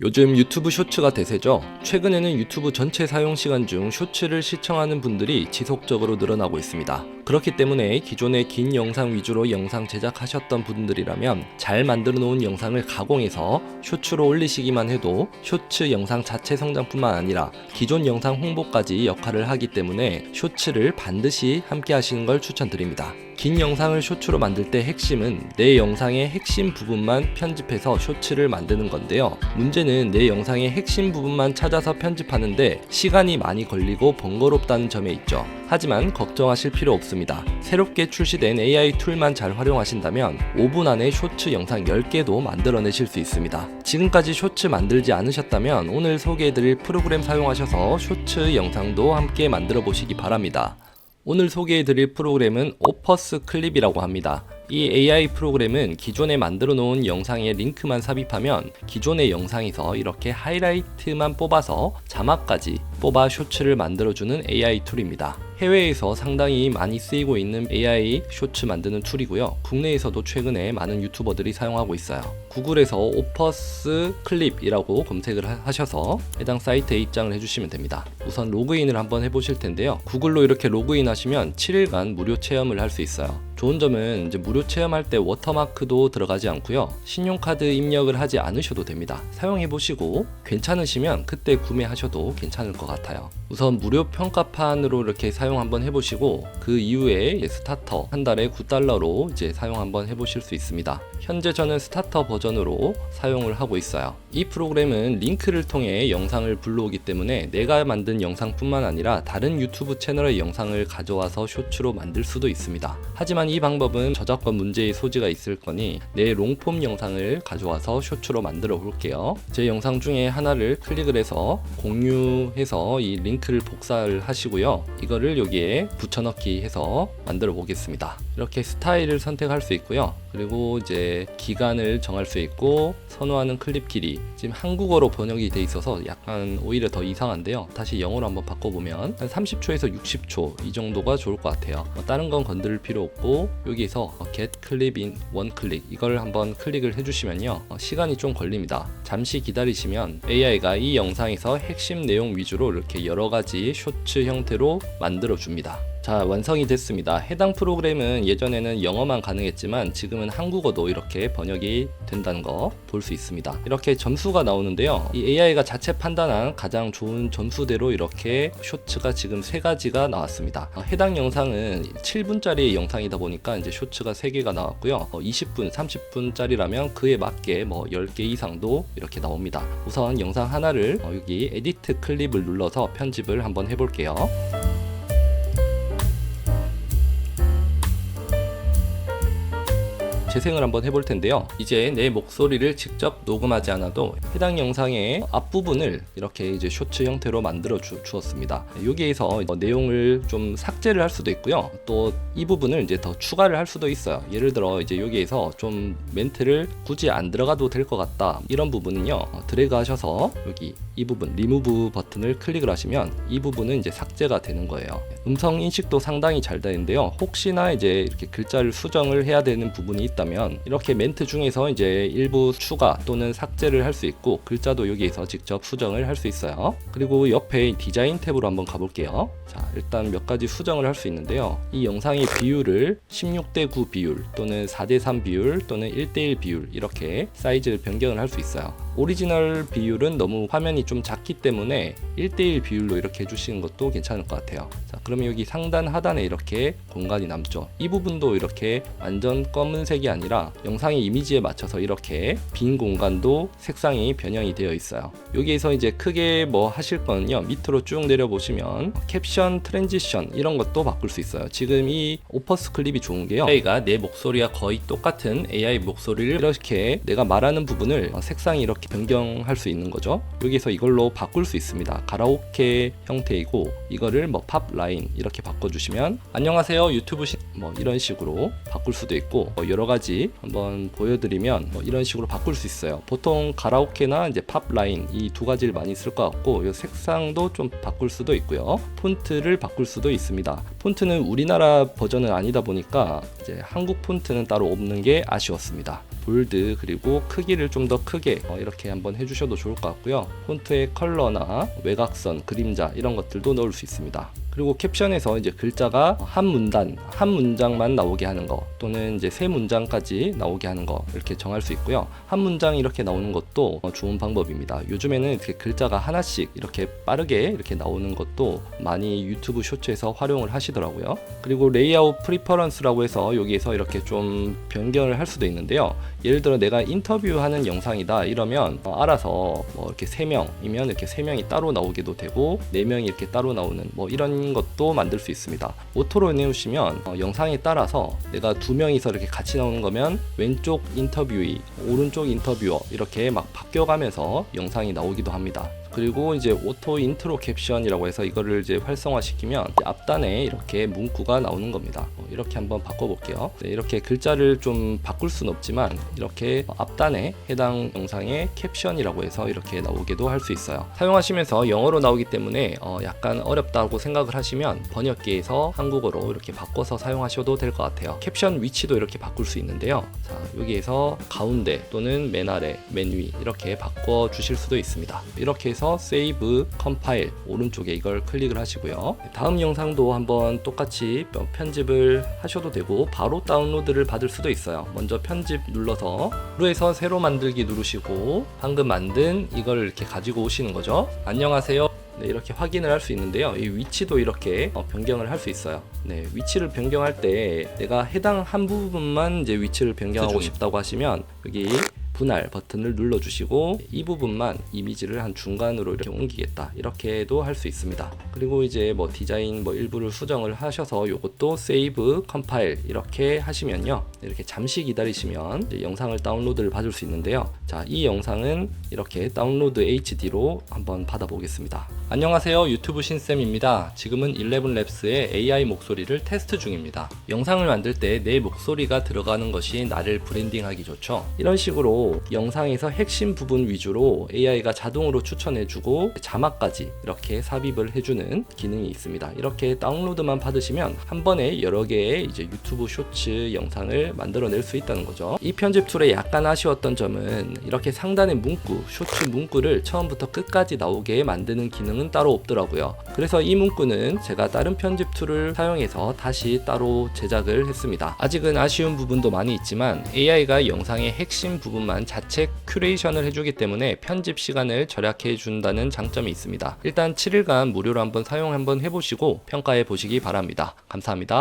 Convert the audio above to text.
요즘 유튜브 쇼츠가 대세죠. 최근에는 유튜브 전체 사용 시간 중 쇼츠를 시청하는 분들이 지속적으로 늘어나고 있습니다. 그렇기 때문에 기존의 긴 영상 위주로 영상 제작하셨던 분들이라면 잘 만들어 놓은 영상을 가공해서 쇼츠로 올리시기만 해도 쇼츠 영상 자체 성장뿐만 아니라 기존 영상 홍보까지 역할을 하기 때문에 쇼츠를 반드시 함께 하시는 걸 추천드립니다. 긴 영상을 쇼츠로 만들 때 핵심은 내 영상의 핵심 부분만 편집해서 쇼츠를 만드는 건데요. 문제는 내 영상의 핵심 부분만 찾아서 편집하는데 시간이 많이 걸리고 번거롭다는 점에 있죠. 하지만 걱정하실 필요 없습니다. 새롭게 출시된 AI 툴만 잘 활용하신다면 5분 안에 쇼츠 영상 10개도 만들어내실 수 있습니다. 지금까지 쇼츠 만들지 않으셨다면 오늘 소개해드릴 프로그램 사용하셔서 쇼츠 영상도 함께 만들어 보시기 바랍니다. 오늘 소개해드릴 프로그램은 오퍼스 클립이라고 합니다. 이 AI 프로그램은 기존에 만들어 놓은 영상에 링크만 삽입하면 기존의 영상에서 이렇게 하이라이트만 뽑아서 자막까지 뽑아 쇼츠를 만들어주는 AI 툴입니다. 해외에서 상당히 많이 쓰이고 있는 AI 쇼츠 만드는 툴이고요. 국내에서도 최근에 많은 유튜버들이 사용하고 있어요. 구글에서 오퍼스 클립이라고 검색을 하- 하셔서 해당 사이트에 입장을 해주시면 됩니다. 우선 로그인을 한번 해보실 텐데요. 구글로 이렇게 로그인 하시면 7일간 무료 체험을 할 수 있어요. 좋은 점은 이제 무료 체험할 때 워터마크도 들어가지 않고요. 신용카드 입력을 하지 않으셔도 됩니다. 사용해 보시고 괜찮으시면 그때 구매하셔도 괜찮을 것 같아요. 우선 무료 평가판으로 이렇게 사용 한번 해보시고 그 이후에 스타터 한 달에 9달러로 이제 사용 한번 해보실 수 있습니다. 현재 저는 스타터 버전으로 사용을 하고 있어요. 이 프로그램은 링크를 통해 영상을 불러오기 때문에 내가 만든 영상뿐만 아니라 다른 유튜브 채널의 영상을 가져와서 쇼츠로 만들 수도 있습니다. 하지만 이 방법은 저작권 문제의 소지가 있을 거니 내 롱폼 영상을 가져와서 쇼츠로 만들어 볼게요. 제 영상 중에 하나를 클릭을 해서 공유해서 이 링크를 복사를 하시고요. 이거를 여기에 붙여넣기 해서 만들어 보겠습니다. 이렇게 스타일을 선택할 수 있고요. 그리고 이제 기간을 정할 수 있고 선호하는 클립 길이 지금 한국어로 번역이 돼 있어서 약간 오히려 더 이상한데요. 다시 영어로 한번 바꿔보면 한 30초에서 60초 이 정도가 좋을 것 같아요. 뭐 다른 건 건드릴 필요 없고 여기서 get clip in one click 이걸 한번 클릭을 해주시면요 어, 시간이 좀 걸립니다. 잠시 기다리시면 AI가 이 영상에서 핵심 내용 위주로 이렇게 여러 가지 쇼츠 형태로 만들어 줍니다. 자 완성이 됐습니다. 해당 프로그램은 예전에는 영어만 가능했지만 지금은 한국어도 이렇게 번역이 된다는 거 볼 수 있습니다. 이렇게 점수가 나오는데요. 이 AI가 자체 판단한 가장 좋은 점수대로 이렇게 쇼츠가 지금 세 가지가 나왔습니다. 어, 해당 영상은 7분짜리 영상이다 보니까 이제 쇼츠가 3개가 나왔고요. 어, 20분, 30분짜리라면 그에 맞게 뭐 10개 이상도 이렇게 나옵니다. 우선 영상 하나를 어, 여기 에디트 클립을 눌러서 편집을 한번 해볼게요. 재생을 한번 해볼 텐데요. 이제 내 목소리를 직접 녹음하지 않아도 해당 영상의 앞부분을 이렇게 이제 쇼츠 형태로 만들어 주, 주었습니다. 여기에서 어, 내용을 좀 삭제를 할 수도 있고요. 또 이 부분을 이제 더 추가를 할 수도 있어요. 예를 들어 이제 여기에서 좀 멘트를 굳이 안 들어가도 될 것 같다. 이런 부분은요. 어, 드래그 하셔서 여기 이 부분 리무브 버튼을 클릭을 하시면 이 부분은 이제 삭제가 되는 거예요. 음성 인식도 상당히 잘 되는데요. 혹시나 이제 이렇게 글자를 수정을 해야 되는 부분이 있다면 이렇게 멘트 중에서 이제 일부 추가 또는 삭제를 할 수 있고 글자도 여기에서 직접 수정을 할 수 있어요. 그리고 옆에 디자인 탭으로 한번 가볼게요. 자, 일단 몇 가지 수정을 할 수 있는데요. 이 영상의 비율을 16대 9 비율 또는 4대 3 비율 또는 1대 1 비율 이렇게 사이즈를 변경을 할 수 있어요. 오리지널 비율은 너무 화면이 좀 작기 때문에 1대1 비율로 이렇게 해주시는 것도 괜찮을 것 같아요. 자, 그러면 여기 상단 하단에 이렇게 공간이 남죠. 이 부분도 이렇게 완전 검은색이 아니라 영상의 이미지에 맞춰서 이렇게 빈 공간도 색상이 변형이 되어 있어요. 여기에서 이제 크게 뭐 하실 거는요. 밑으로 쭉 내려보시면 캡션, 트랜지션 이런 것도 바꿀 수 있어요. 지금 이 오퍼스 클립이 좋은 게요. AI가 내 목소리와 거의 똑같은 AI 목소리를 이렇게 내가 말하는 부분을 어, 색상이 이렇게 변경할 수 있는 거죠. 여기서 이걸로 바꿀 수 있습니다. 가라오케 형태이고 이거를 뭐 팝 라인 이렇게 바꿔주시면 안녕하세요 유튜브 시... 뭐 이런 식으로 바꿀 수도 있고 뭐 여러 가지 한번 보여드리면 뭐 이런 식으로 바꿀 수 있어요. 보통 가라오케나 이제 팝 라인 이 두 가지를 많이 쓸 것 같고 이 색상도 좀 바꿀 수도 있고요. 폰트를 바꿀 수도 있습니다. 폰트는 우리나라 버전은 아니다 보니까 이제 한국 폰트는 따로 없는 게 아쉬웠습니다. 볼드 그리고 크기를 좀 더 크게 어, 이렇게 한번 해주셔도 좋을 것 같고요. 폰트의 컬러나 외곽선, 그림자 이런 것들도 넣을 수 있습니다. 그리고 캡션에서 이제 글자가 한 문단, 한 문장만 나오게 하는 거 또는 이제 세 문장까지 나오게 하는 거 이렇게 정할 수 있고요. 한 문장 이렇게 나오는 것도 어, 좋은 방법입니다. 요즘에는 이렇게 글자가 하나씩 이렇게 빠르게 이렇게 나오는 것도 많이 유튜브 쇼츠에서 활용을 하시더라고요. 그리고 레이아웃 프리퍼런스라고 해서 여기에서 이렇게 좀 변경을 할 수도 있는데요. 예를 들어 내가 인터뷰하는 영상이다 이러면 어, 알아서 뭐 이렇게 세 명이면 이렇게 세 명이 따로 나오기도 되고 네 명이 이렇게 따로 나오는 뭐 이런 것도 만들 수 있습니다. 오토로 해놓으시면 어, 영상에 따라서 내가 두 명이서 이렇게 같이 나오는 거면 왼쪽 인터뷰이 오른쪽 인터뷰어 이렇게 막 바뀌어가면서 영상이 나오기도 합니다. 그리고 이제 오토 인트로 캡션이라고 해서 이거를 이제 활성화시키면 앞단에 이렇게 문구가 나오는 겁니다. 어, 이렇게 한번 바꿔볼게요. 네, 이렇게 글자를 좀 바꿀 수는 없지만 이렇게 앞단에 해당 영상의 캡션이라고 해서 이렇게 나오기도 할 수 있어요. 사용하시면서 영어로 나오기 때문에 어, 약간 어렵다고 생각을 하시면 번역기에서 한국어로 이렇게 바꿔서 사용하셔도 될 것 같아요. 캡션 위치도 이렇게 바꿀 수 있는데요. 자, 여기에서 가운데 또는 맨 아래, 맨 위 이렇게 바꿔 주실 수도 있습니다. 이렇게 해서 세이브, 컴파일 오른쪽에 이걸 클릭을 하시고요. 다음 영상도 한번 똑같이 편집을 하셔도 되고 바로 다운로드를 받을 수도 있어요. 먼저 편집 눌러서 루에서 새로 만들기 누르시고 방금 만든 이걸 이렇게 가지고 오시는 거죠. 안녕하세요. 네, 이렇게 확인을 할 수 있는데요. 이 위치도 이렇게 어, 변경을 할 수 있어요. 네, 위치를 변경할 때 내가 해당 한 부분만 이제 위치를 변경하고 싶다고 하시면 여기 분할 버튼을 눌러주시고 이 부분만 이미지를 한 중간으로 이렇게 옮기겠다 이렇게도 할 수 있습니다. 그리고 이제 뭐 디자인 뭐 일부를 수정을 하셔서 이것도 세이브 컴파일 이렇게 하시면요 이렇게 잠시 기다리시면 영상을 다운로드를 받을 수 있는데요. 자, 이 영상은 이렇게 다운로드 HD로 한번 받아보겠습니다. 안녕하세요 유튜브 신쌤입니다. 지금은 11랩스의 AI 목소리를 테스트 중입니다. 영상을 만들 때 내 목소리가 들어가는 것이 나를 브랜딩하기 좋죠. 이런 식으로 영상에서 핵심 부분 위주로 AI가 자동으로 추천해주고 자막까지 이렇게 삽입을 해주는 기능이 있습니다. 이렇게 다운로드만 받으시면 한 번에 여러 개의 이제 유튜브 쇼츠 영상을 만들어낼 수 있다는 거죠. 이 편집 툴의 약간 아쉬웠던 점은 이렇게 상단의 문구, 쇼츠 문구를 처음부터 끝까지 나오게 만드는 기능은 따로 없더라고요. 그래서 이 문구는 제가 다른 편집 툴을 사용해서 다시 따로 제작을 했습니다. 아직은 아쉬운 부분도 많이 있지만 AI가 영상의 핵심 부분 만 자체 큐레이션을 해주기 때문에 편집 시간을 절약해 준다는 장점이 있습니다. 일단 7일간 무료로 한번 사용 한번 해보시고 평가해 보시기 바랍니다. 감사합니다.